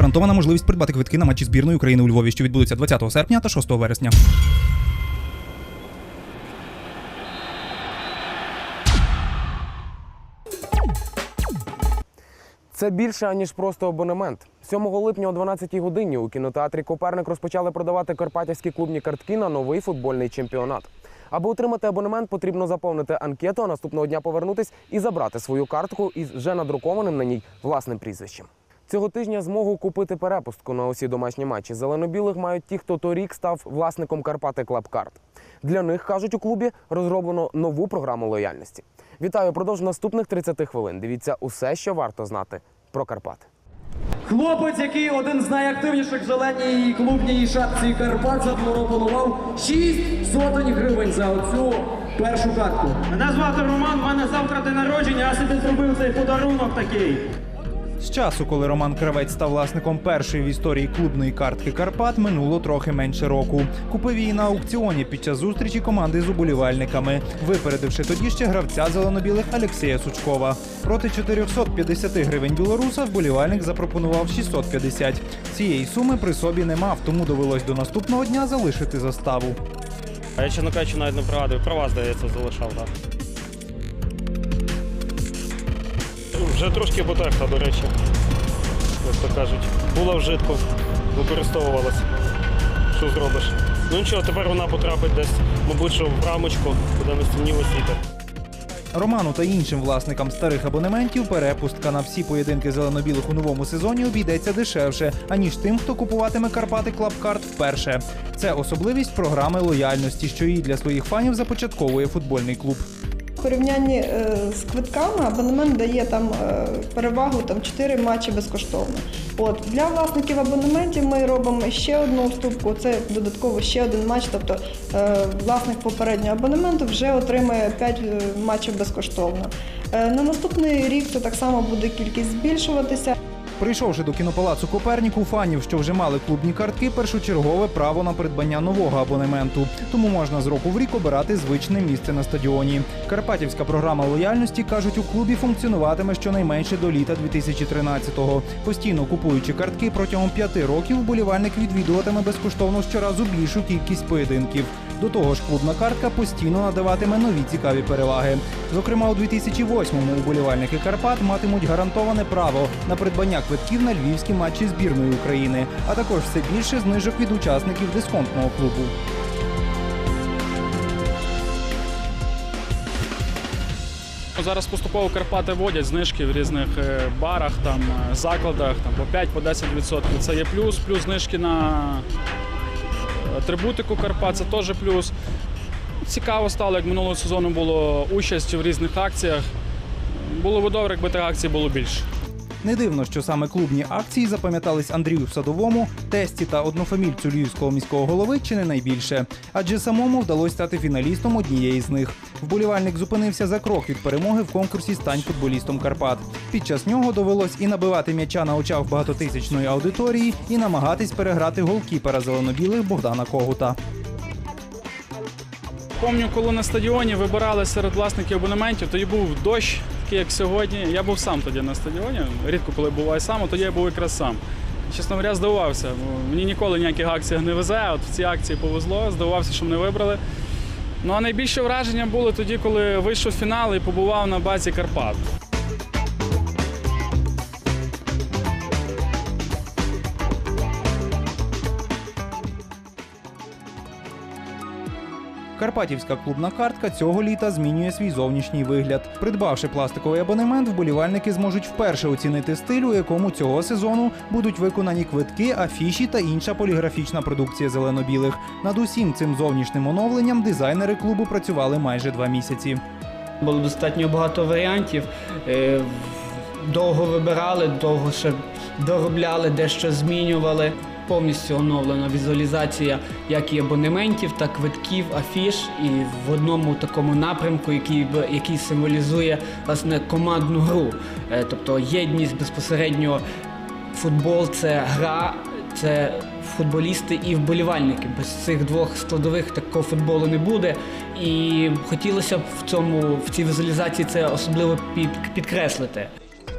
гарантована можливість придбати квитки на матчі збірної України у Львові, що відбудуться 20 серпня та 6 вересня. Це більше аніж просто абонемент. 7 липня о 12 годині у кінотеатрі Коперник розпочали продавати карпатівські клубні картки на новий футбольний чемпіонат. Аби отримати абонемент, потрібно заповнити анкету, а наступного дня повернутись і забрати свою картку із вже надрукованим на ній власним прізвищем. Цього тижня змогу купити перепустку на усі домашні матчі зелено-білих мають ті, хто торік став власником Карпати Клабкарт. Для них кажуть у клубі розроблено нову програму лояльності. Вітаю продовж наступних 30 хвилин. Дивіться усе, що варто знати про Карпати. Хлопець, який один з найактивніших в зеленій клубній шапці Карпат, запропонував 6 сотень гривень за оцю першу картку. Мене звати Роман, в мене завтра день народження, я собі зробив цей подарунок такий. З часу, коли Роман Кравець став власником першої в історії клубної картки Карпат, минуло трохи менше року. Купив її на аукціоні під час зустрічі команди з уболівальниками, випередивши тоді ще гравця зеленобілих Алексія Сучкова. Проти 450 гривень білоруса вболівальник запропонував 650. Цієї суми при собі не мав, тому довелось до наступного дня залишити заставу. А я чесно кажучи, навіть не пригадую. Права, здається, залишав, так. Вже трошки потерта, до речі. Як то кажуть. Була вжитку, використовувалася. Що зробиш? Ну нічого, тепер вона потрапить десь, мабуть, що в рамочку, куди на стіні висіти. Роману та іншим власникам старих абонементів перепустка на всі поєдинки зелено-білих у новому сезоні обійдеться дешевше, аніж тим, хто купуватиме Карпати Клабкарт вперше. Це особливість програми лояльності, що її для своїх фанів започатковує футбольний клуб. В порівнянні е, з квитками абонемент дає там е, перевагу там 4 матчі безкоштовно. От для власників абонементів ми робимо ще одну уступку. Це додатково ще один матч. Тобто е, власник попереднього абонементу вже отримає 5 матчів безкоштовно. На наступний рік це так само буде кількість збільшуватися. Прийшовши до кінопалацу Копернік, у фанів, що вже мали клубні картки, першочергове право на придбання нового абонементу. Тому можна з року в рік обирати звичне місце на стадіоні. Карпатівська програма лояльності кажуть, у клубі функціонуватиме щонайменше до літа 2013-го. Постійно купуючи картки протягом п'яти років, вболівальник відвідуватиме безкоштовно щоразу більшу кількість поєдинків. До того ж, клубна картка постійно надаватиме нові цікаві переваги. Зокрема, у 2008-му уболівальники Карпат матимуть гарантоване право на придбання квитків на львівські матчі збірної України, а також все більше знижок від учасників дисконтного клубу. Ну, Зараз поступово Карпати вводять знижки в різних е, барах, там, е, закладах там, по 5 по 10%. Це є плюс, плюс знижки на атрибутику Карпат, це теж плюс. Цікаво стало, як минулого сезону було участь в різних акціях. Було б добре, якби тих акцій було більше. Не дивно, що саме клубні акції запам'ятались Андрію Садовому, тесті та однофамільцю львівського міського голови чи не найбільше. Адже самому вдалося стати фіналістом однієї з них. Вболівальник зупинився за крок від перемоги в конкурсі Стань футболістом Карпат. Під час нього довелось і набивати м'яча на очах багатотисячної аудиторії, і намагатись переграти голкіпера зеленобілих Богдана Когута. Помню, коли на стадіоні вибирали серед власників абонементів, тоді був дощ, такий як сьогодні. Я був сам тоді на стадіоні. Рідко коли буваю сам, а тоді я був якраз сам. Чесно говоря, здивувався. Мені ніколи ніяких акцій не везе. От в ці акції повезло, здивувався, що мене вибрали. Ну а найбільше враження було тоді, коли вийшов фінал і побував на базі Карпат. Карпатівська клубна картка цього літа змінює свій зовнішній вигляд. Придбавши пластиковий абонемент, вболівальники зможуть вперше оцінити стиль, у якому цього сезону будуть виконані квитки, афіші та інша поліграфічна продукція зелено-білих. Над усім цим зовнішнім оновленням дизайнери клубу працювали майже два місяці. Було достатньо багато варіантів. Е, Довго вибирали, довго ще доробляли, дещо змінювали. Повністю оновлена візуалізація як і абонементів, так квитків, афіш і в одному такому напрямку, який, який символізує власне командну гру. Е, Тобто єдність безпосередньо футбол це гра, це футболісти і вболівальники. Без цих двох складових такого футболу не буде. І хотілося б в цьому в цій візуалізації це особливо під, підкреслити.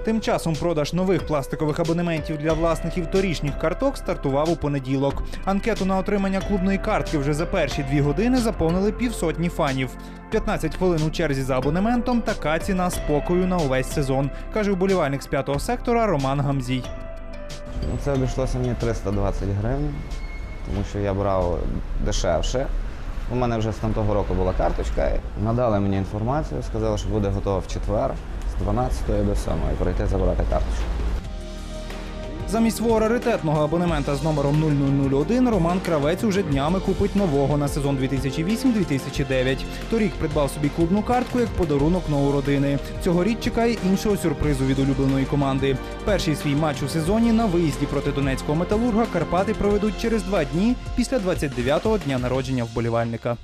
Тим часом продаж нових пластикових абонементів для власників торішніх карток стартував у понеділок. Анкету на отримання клубної картки вже за перші дві години заповнили півсотні фанів. 15 хвилин у черзі за абонементом така ціна спокою на увесь сезон, каже вболівальник з п'ятого сектора Роман Гамзій. Ну, Це обійшлося мені 320 гривень, тому що я брав дешевше. У мене вже з того року була карточка. Надали мені інформацію, сказали, що буде готово в четвер 12 до 7 прийти забрати карточку. Замість свого раритетного абонемента з номером 0001 Роман Кравець уже днями купить нового на сезон 2008-2009. Торік придбав собі клубну картку як подарунок нову родини. Цьогоріч чекає іншого сюрпризу від улюбленої команди. Перший свій матч у сезоні на виїзді проти донецького металурга Карпати проведуть через два дні після 29-го дня народження вболівальника.